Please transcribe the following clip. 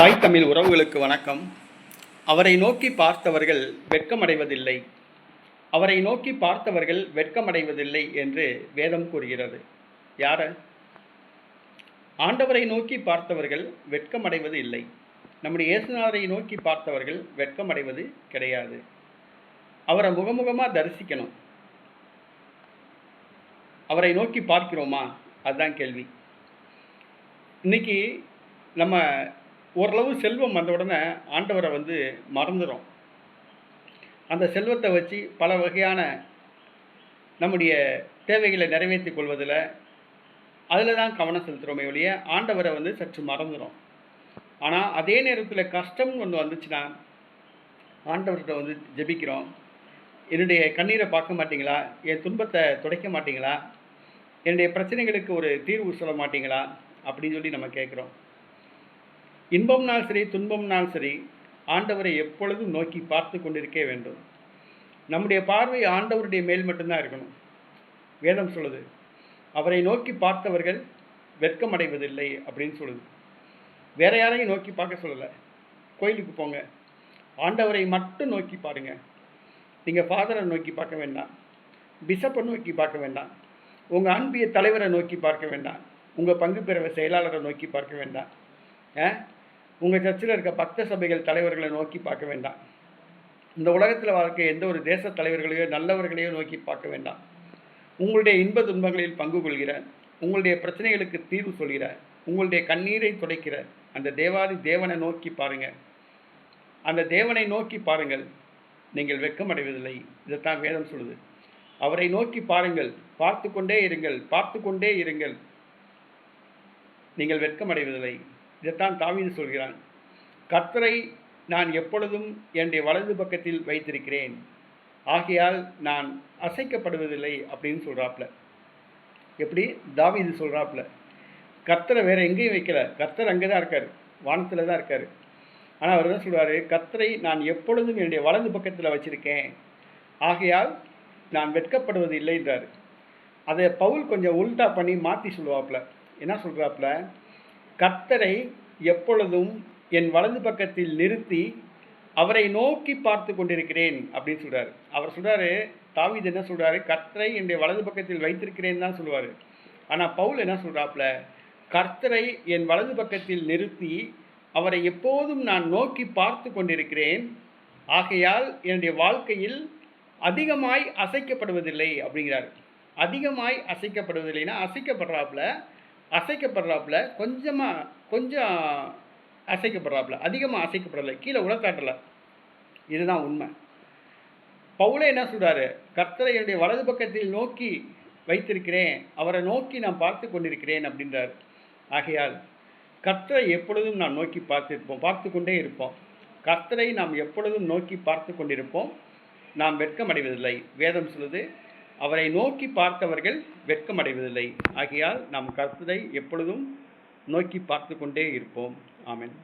தாய் தமிழ் உறவுகளுக்கு வணக்கம். அவரை நோக்கி பார்த்தவர்கள் வெட்கமடைவதில்லை. அவரை நோக்கி பார்த்தவர்கள் வெட்கமடைவதில்லை என்று வேதம் கூறுகிறது. யார? ஆண்டவரை நோக்கி பார்த்தவர்கள் வெட்கமடைவது இல்லை. நம்முடைய இயேசுநாதரை நோக்கி பார்த்தவர்கள் வெட்கமடைவது கிடையாது. அவரை முகமுகமாக தரிசிக்கணும். அவரை நோக்கி பார்க்கிறோமா? அதுதான் கேள்வி. இன்னைக்கு நம்ம ஓரளவு செல்வம் வந்த உடனே ஆண்டவரை வந்து மறந்துடும் அந்த செல்வத்தை வச்சு பல வகையான நம்முடைய தேவைகளை நிறைவேற்றிக் கொள்வதில் அதில் தான் கவனம் செலுத்துகிறோமே ஒழிய ஆண்டவரை வந்து சற்று மறந்துடும் ஆனால் அதே நேரத்தில் கஷ்டம்னு ஒன்று வந்துச்சுன்னா ஆண்டவர்கிட்ட வந்து ஜெபிக்கிறோம். என்னுடைய கண்ணீரை பார்க்க மாட்டிங்களா? என் துன்பத்தை துடைக்க மாட்டிங்களா? என்னுடைய பிரச்சனைகளுக்கு ஒரு தீர்வு சொல்ல மாட்டீங்களா? அப்படின்னு சொல்லி நம்ம கேட்குறோம். இன்பம்னால் சரி துன்பம்னால் சரி ஆண்டவரை எப்பொழுதும் நோக்கி பார்த்து கொண்டிருக்க வேண்டும். நம்முடைய பார்வை ஆண்டவருடைய மேல் மட்டும்தான் இருக்கணும். வேதம் சொல்லுது அவரை நோக்கி பார்த்தவர்கள் வெட்கமடைவதில்லை அப்படின்னு சொல்லுது. வேற யாரையும் நோக்கி பார்க்க சொல்லலை. கோயிலுக்கு போங்க. ஆண்டவரை மட்டும் நோக்கி பாருங்கள் நீங்கள் ஃபாதரை நோக்கி பார்க்க வேண்டாம். பிஷப்பை நோக்கி பார்க்க வேண்டாம். உங்கள் அன்பிய தலைவரை நோக்கி பார்க்க வேண்டாம். உங்கள் பங்கு பெறவை செயலாளரை நோக்கி பார்க்க வேண்டாம். ஆ? உங்கள் சர்ச்சில் இருக்க பக்த சபைகள் தலைவர்களை நோக்கி பார்க்க வேண்டாம். இந்த உலகத்தில் வாழ்க்கை எந்த ஒரு தேச தலைவர்களையோ நல்லவர்களையோ நோக்கி பார்க்க வேண்டாம். உங்களுடைய இன்ப துன்பங்களில் பங்கு கொள்கிற உங்களுடைய பிரச்சனைகளுக்கு தீர்வு சொல்கிற உங்களுடைய கண்ணீரை துடைக்கிற அந்த தேவாதி தேவனை நோக்கி பாருங்கள். அந்த தேவனை நோக்கி பாருங்கள். நீங்கள் வெட்கமடைவதில்லை இதைத்தான் வேதம் சொல்லுது. அவரை நோக்கி பாருங்கள். பார்த்து கொண்டே இருங்கள். பார்த்து கொண்டே இருங்கள். நீங்கள் வெட்கமடைவதில்லை இதைத்தான் தாவீது சொல்கிறான். கர்த்தரை நான் எப்பொழுதும் என்னுடைய வலது பக்கத்தில் வைத்திருக்கிறேன். ஆகையால் நான் அசைக்கப்படுவதில்லை அப்படின்னு சொல்கிறாப்புல எப்படி? தாவீது சொல்கிறாப்புல கர்த்தரை வேறு எங்கேயும் வைக்கல. கர்த்தர் அங்கே தான் இருக்கார். வானத்தில் தான் இருக்கார். ஆனால் அவர் தான் சொல்வார் கர்த்தரை நான் எப்பொழுதும் என்னுடைய வலது பக்கத்தில் வச்சுருக்கேன். ஆகையால் நான் வெட்கப்படுவது இல்லைன்றார் அதை பவுல் கொஞ்சம் உல்டா பண்ணி மாற்றி சொல்லுவாப்புல என்ன சொல்கிறாப்புல கர்த்தரை எப்பொழுதும் என் வலது பக்கத்தில் நிறுத்தி அவரை நோக்கி பார்த்து கொண்டிருக்கிறேன் அப்படின்னு சொல்கிறார் அவர் சொல்கிறாரு தாவீது என்ன சொல்கிறாரு கர்த்தரை என்னுடைய வலது பக்கத்தில் வைத்திருக்கிறேன் தான் சொல்லுவார். ஆனால் பவுல் என்ன சொல்கிறாப்புல கர்த்தரை என் வலது பக்கத்தில் நிறுத்தி அவரை எப்போதும் நான் நோக்கி பார்த்து கொண்டிருக்கிறேன். ஆகையால் என்னுடைய வாழ்க்கையில் அதிகமாய் அசைக்கப்படுவதில்லை அப்படிங்கிறார். அதிகமாய் அசைக்கப்படுவதில்லைன்னா அசைக்கப்படுறாப்புல அசைக்கப்படுறாப்புல கொஞ்சமாக கொஞ்சம் அசைக்கப்படுறாப்புல அதிகமாக அசைக்கப்படலை கீழே உலத்தாட்டலை இதுதான் உண்மை. பவுலே என்ன சொல்கிறாரு கர்த்தரை என்னுடைய வலது பக்கத்தில் நோக்கி வைத்திருக்கிறேன். அவரை நோக்கி நான் பார்த்து கொண்டிருக்கிறேன் அப்படின்றார். ஆகையால் கர்த்தரை எப்பொழுதும் நாம் நோக்கி பார்த்திருப்போம் பார்த்து கொண்டே இருப்போம். கர்த்தரை நாம் எப்பொழுதும் நோக்கி பார்த்து கொண்டிருப்போம். நாம் வெட்கமடைவதில்லை. வேதம் சொல்லுது அவரை நோக்கி பார்த்தவர்கள் வெட்கமடைவதில்லை. ஆகையால் நாம் கர்த்தரை எப்பொழுதும் நோக்கி பார்த்து கொண்டே இருப்போம். ஆமென்.